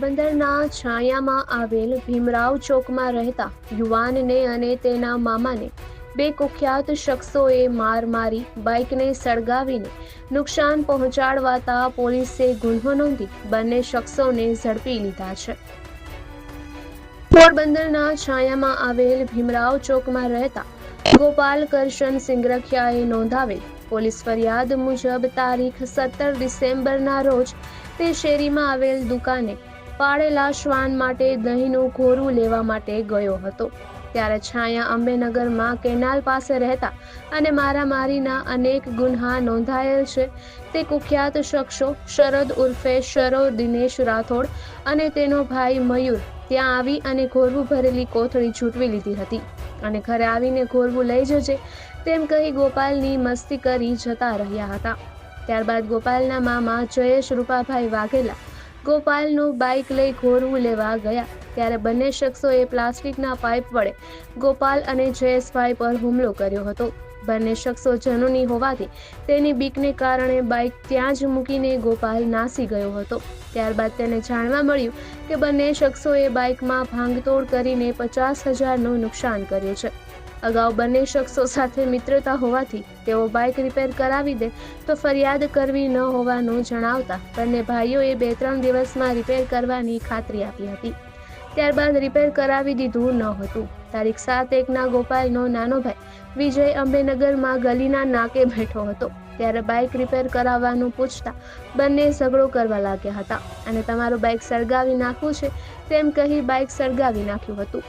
પોરબંદરના છાયામાં આવેલ ભીમરાવ ચોકમાં રહેતા યુવાનને અને તેના મામાને બે કુખ્યાત શખ્સોએ માર મારી, બાઇકને સળગાવીને નુકસાન પહોંચાડવાતા પોલીસે ગુન્હો નોંધી બંને શખ્સોને ઝડપી લીધા છે. પોરબંદરના છાયામાં આવેલ ભીમરાવ ચોકમાં રહેતા ગોપાલ કરશન સિંગરખિયાએ નોંધાવેલ પોલીસ ફરિયાદ મુજબ તારીખ સત્તર ડિસેમ્બરના રોજ તે શેરીમાં આવેલ દુકાને પાળેલા શ્વાન માટે દહીંનું ઘોરું લેવા માટે ગયો હતો. ત્યારે છાયા અંબેનગરમાં કેનાલ પાસે રહેતા અને મારામારીના અનેક ગુન્હા નોંધાયેલ છે. તે કુખ્યાત શખ્સો શરદ ઉર્ફે શરો દિનેશ રાઠોડ અને તેનો ભાઈ મયુર ત્યાં આવી અને ઘોરવું ભરેલી કોથળી છૂટવી લીધી હતી. અને ઘરે આવીને ઘોરવું લઈ જજે તેમ કહી ગોપાલની મસ્તી કરી જતા રહ્યા હતા. ત્યારબાદ ગોપાલના મામા જયેશ રૂપાભાઈ વાઘેલા ગોપાલનું બાઇક લઈ ઘોરવું લેવા ગયા. ત્યારે બંને શખ્સોએ પ્લાસ્ટિકના પાઇપ વડે ગોપાલ અને જયેશભાઈ પર હુમલો કર્યો હતો. બંને શખ્સો જનોની હોવાથી તેની બીકને કારણે બાઇક ત્યાં જ મૂકીને ગોપાલ નાસી ગયો હતો. ત્યારબાદ તેને જાણવા મળ્યું કે બંને શખ્સોએ બાઇકમાં ભાંગતોડ કરીને પચાસ હજારનું નુકસાન કર્યું છે. અગાઉ બંને શખ્સો સાથે મિત્રતા હોવાથી તેઓ બાઇક રિપેર કરાવી દે તો ફરિયાદ કરવી ન હોવાનું જણાવતા બંને ભાઈઓએ બે ત્રણ દિવસમાં રિપેર કરવાની ખાતરી આપી હતી. ત્યારબાદ રિપેર કરાવી દીધું ન હતું. તારીખ સાત એકના ગોપાલનો નાનો ભાઈ વિજય અંબેનગરમાં ગલીના નાકે બેઠો હતો. ત્યારે બાઇક રિપેર કરાવવાનું પૂછતા બંને ઝઘડો કરવા લાગ્યા હતા. અને તમારું બાઇક સળગાવી નાખવું છે? તેમ કહી બાઇક સળગાવી નાખ્યું હતું.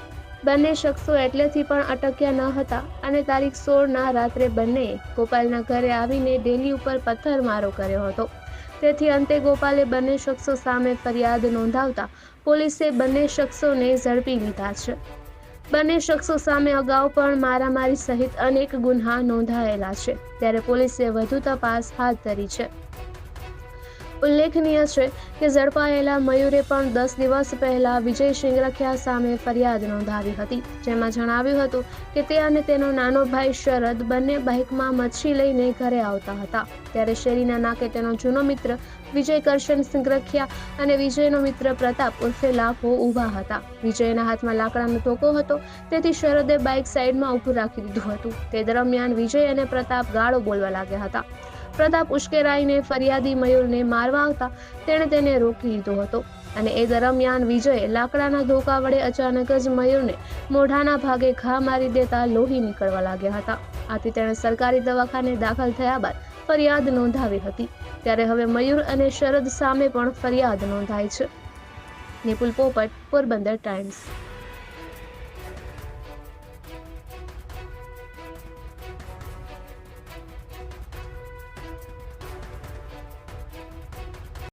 બંને શખ્સો એટલેથી પણ અટક્યા ન હતા અને તારીખ સોળના રાત્રે બંનેએ ગોપાલના ઘરે આવીને ડેલી ઉપર પથ્થરમારો કર્યો હતો. તેથી અંતે ગોપાલે બંને શખ્સો સામે ફરિયાદ નોંધાવતા પોલીસે બંને શખ્સોને ઝડપી લીધા છે. બંને શખ્સો સામે અગાઉ પણ મારામારી સહિત અનેક ગુન્હા નોંધાયેલા છે. ત્યારે પોલીસે વધુ તપાસ હાથ ધરી છે. ઉલ્લેખનીય છે કે ઝડપાયેલા મયુરે પણ દસ દિવસ પહેલા વિજય સિંગરખિયા સામે ફરિયાદ નોંધાવી હતી. જેમાં જણાવ્યું હતું કે તે અને તેનો નાનો ભાઈ શરદ બંને બાઇકમાં મચ્છી લઈને ઘરે આવતા હતા. ત્યારે શેરીના નાકે તેનો જૂનો મિત્ર વિજય કરશન સિંગરખિયા અને વિજયનો મિત્ર પ્રતાપ ઉર્ફે લાખો ઊભા હતા. વિજયના હાથમાં લાકડાનો ટોકો હતો, તેથી શરદે બાઇક સાઈડમાં ઊભું રાખી દીધું હતું. તે દરમિયાન વિજય અને પ્રતાપ ગાળો બોલવા લાગ્યા હતા. પ્રતાપ ઉશ્કેરાઈને ફરિયાદી મયુરને મારવા આવતા તેણે તેને રોકી લીધો હતો. અને એ દરમિયાન વિજયે લાકડાના ધોકા વડે અચાનક જ મયુરને મોઢાના ભાગે ઘા મારી દેતા લોહી નીકળવા લાગ્યા હતા. આથી તેણે સરકારી દવાખાને દાખલ થયા બાદ ફરિયાદ નોંધાવી હતી. ત્યારે હવે મયુર અને શરદ સામે પણ ફરિયાદ નોંધાઈ છે. નિપુલ પોપટ, પોરબંદર ટાઈમ્સ.